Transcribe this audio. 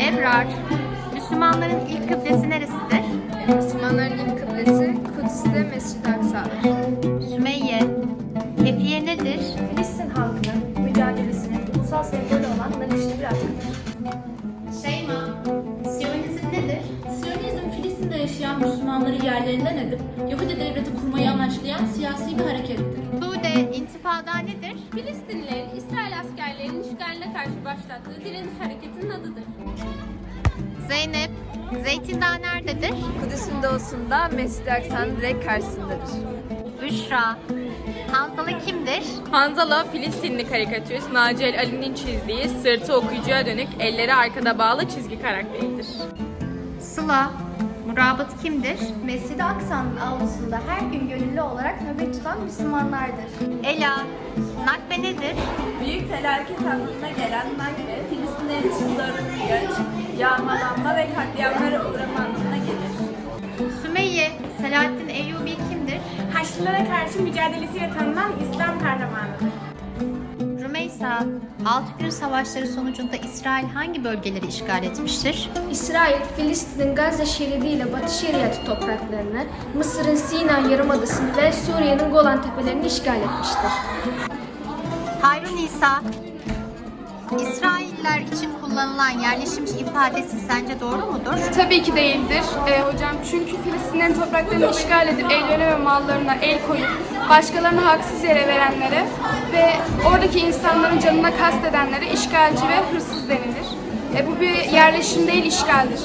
Ebrar, Müslümanların ilk kıblesi neresidir? Müslümanların ilk kıblesi Kudüs'te Mescid-i Aksa'dır. Sümeyye, Kefiye nedir? Filistin halkının mücadelesinin ulusal sembolü olan nakışlı bir atıktır. Şeyma, Siyonizm nedir? Siyonizm Filistin'de yaşayan Müslümanları yerlerinden edip Yahudi devleti kurmayı amaçlayan siyasi bir harekettir. Sude, intifada nedir? Karşı başlattığı direniş hareketinin adıdır. Zeynep, Zeytin Dağı nerededir? Kudüs'ün doğusunda Mescid-i Aksa'nın direkt karşısındadır. Büşra, Hanzalı kimdir? Hanzala Filistinli karikatürist Naci El Ali'nin çizdiği sırtı okuyucuya dönük elleri arkada bağlı çizgi karakteridir. Sıla, Murabıt kimdir? Mescid-i Aksa'nın avlusunda her gün gönüllü olarak nöbet tutan Müslümanlardır. Ela, Nakbe nedir? Büyük felaket anlamına gelen Nakbe, Filistinlerin çıktılarının göç, yağmalanma ve katliamlara uğrama anlamına gelir. Sümeyye, Selahattin Eyyubi kimdir? Haçlılara karşı mücadelesiyle tanınan İslam 6 gün savaşları sonucunda İsrail hangi bölgeleri işgal etmiştir? İsrail, Filistin'in Gazze şeridi ile Batı şeriatı topraklarını, Mısır'ın Sina Yarımadası'nı ve Suriye'nin Golan Tepelerini işgal etmiştir. Hayrun İsa, İsrail İsrailler için kullanılan yerleşimci ifadesi sence doğru mudur? Tabii ki değildir e, hocam. Çünkü Filistinlerin topraklarını işgal edip evlerine ve mallarına el koyup başkalarına haksız yere verenlere ve oradaki insanların canına kastedenlere işgalci ve hırsız denilir. E, bu bir yerleşim değil işgaldir.